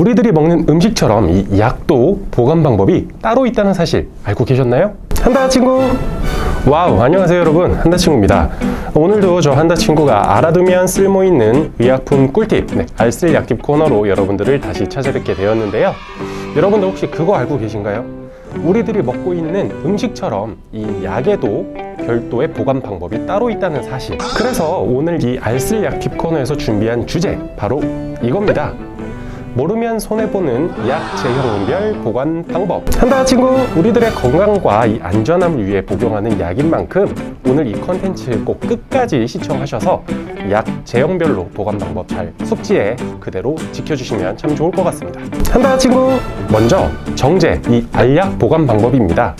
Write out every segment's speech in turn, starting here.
우리들이 먹는 음식처럼 이 약도 보관 방법이 따로 있다는 사실 알고 계셨나요? 한다 친구! 와우, 안녕하세요 여러분. 한다 친구입니다. 오늘도 저 한다 친구가 알아두면 쓸모 있는 의약품 꿀팁, 네, 알쓸 약팁 코너로 여러분들을 다시 찾아뵙게 되었는데요. 여러분들 혹시 그거 알고 계신가요? 우리들이 먹고 있는 음식처럼 이 약에도 별도의 보관 방법이 따로 있다는 사실. 그래서 오늘 이 알쓸 약팁 코너에서 준비한 주제 바로 이겁니다. 모르면 손해보는 약 제형별 보관 방법. 한다 친구, 우리들의 건강과 이 안전함을 위해 복용하는 약인 만큼 오늘 이 컨텐츠 꼭 끝까지 시청하셔서 약 제형별로 보관 방법 잘 숙지해 그대로 지켜주시면 참 좋을 것 같습니다. 한다 친구, 먼저 정제 이 알약 보관 방법입니다.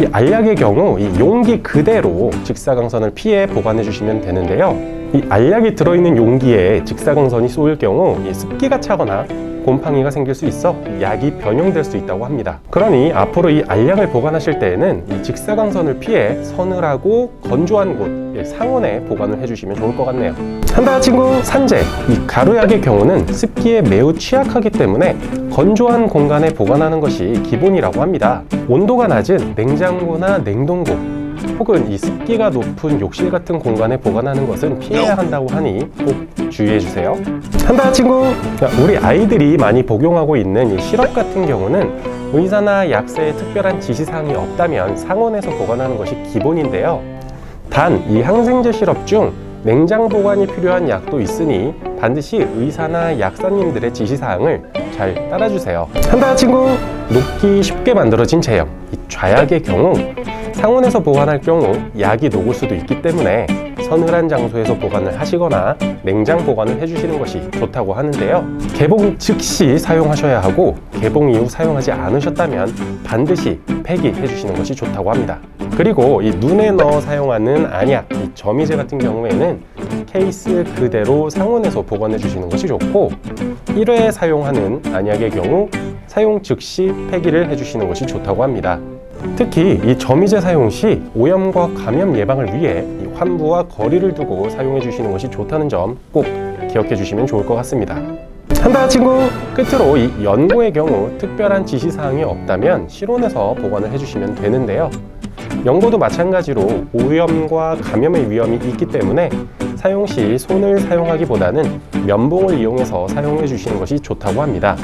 이 알약의 경우 이 용기 그대로 직사광선을 피해 보관해 주시면 되는데요. 이 알약이 들어있는 용기에 직사광선이 쏘일 경우 이 습기가 차거나 곰팡이가 생길 수 있어 약이 변형될 수 있다고 합니다. 그러니 앞으로 이 알약을 보관하실 때에는 이 직사광선을 피해 서늘하고 건조한 곳 예, 상온에 보관을 해주시면 좋을 것 같네요. 한다 친구 산재 이 가루약의 경우는 습기에 매우 취약하기 때문에 건조한 공간에 보관하는 것이 기본이라고 합니다. 온도가 낮은 냉장고나 냉동고 혹은 이 습기가 높은 욕실 같은 공간에 보관하는 것은 피해야 한다고 하니 꼭 주의해 주세요. 한다 친구, 자, 우리 아이들이 많이 복용하고 있는 이 시럽 같은 경우는 의사나 약사의 특별한 지시사항이 없다면 상온에서 보관하는 것이 기본인데요. 단 이 항생제 시럽 중 냉장 보관이 필요한 약도 있으니 반드시 의사나 약사님들의 지시사항을 잘 따라주세요. 한다 친구, 녹기 쉽게 만들어진 제형, 이 좌약의 경우 상온에서 보관할 경우 약이 녹을 수도 있기 때문에 서늘한 장소에서 보관을 하시거나 냉장 보관을 해주시는 것이 좋다고 하는데요. 개봉 즉시 사용하셔야 하고 개봉 이후 사용하지 않으셨다면 반드시 폐기해 주시는 것이 좋다고 합니다. 그리고 이 눈에 넣어 사용하는 안약, 이 점이제 같은 경우에는 케이스 그대로 상온에서 보관해 주시는 것이 좋고 1회 사용하는 안약의 경우 사용 즉시 폐기를 해주시는 것이 좋다고 합니다. 특히 이 점이제 사용 시 오염과 감염 예방을 위해 이 환부와 거리를 두고 사용해 주시는 것이 좋다는 점 꼭 기억해 주시면 좋을 것 같습니다. 한다 친구 끝으로 이 연고의 경우 특별한 지시사항이 없다면 실온에서 보관을 해주시면 되는데요. 연고도 마찬가지로 오염과 감염의 위험이 있기 때문에 사용 시 손을 사용하기보다는 면봉을 이용해서 사용해 주시는 것이 좋다고 합니다.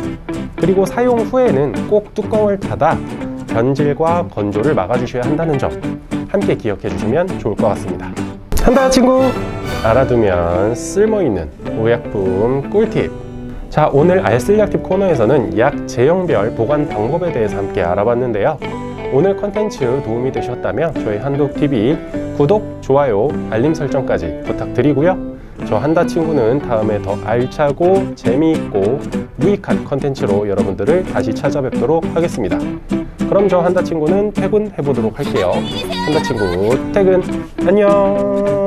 그리고 사용 후에는 꼭 뚜껑을 닫아 변질과 건조를 막아주셔야 한다는 점 함께 기억해 주시면 좋을 것 같습니다. 한다 친구 알아두면 쓸모있는 의약품 꿀팁 자 오늘 알쓸약팁 코너에서는 약 제형별 보관 방법에 대해서 함께 알아봤는데요. 오늘 컨텐츠 도움이 되셨다면 저희 한독TV 구독, 좋아요, 알림 설정까지 부탁드리고요. 저 한다 친구는 다음에 더 알차고 재미있고 유익한 컨텐츠로 여러분들을 다시 찾아뵙도록 하겠습니다. 그럼 저 한다 친구는 퇴근해 보도록 할게요. 한다 친구 퇴근 안녕.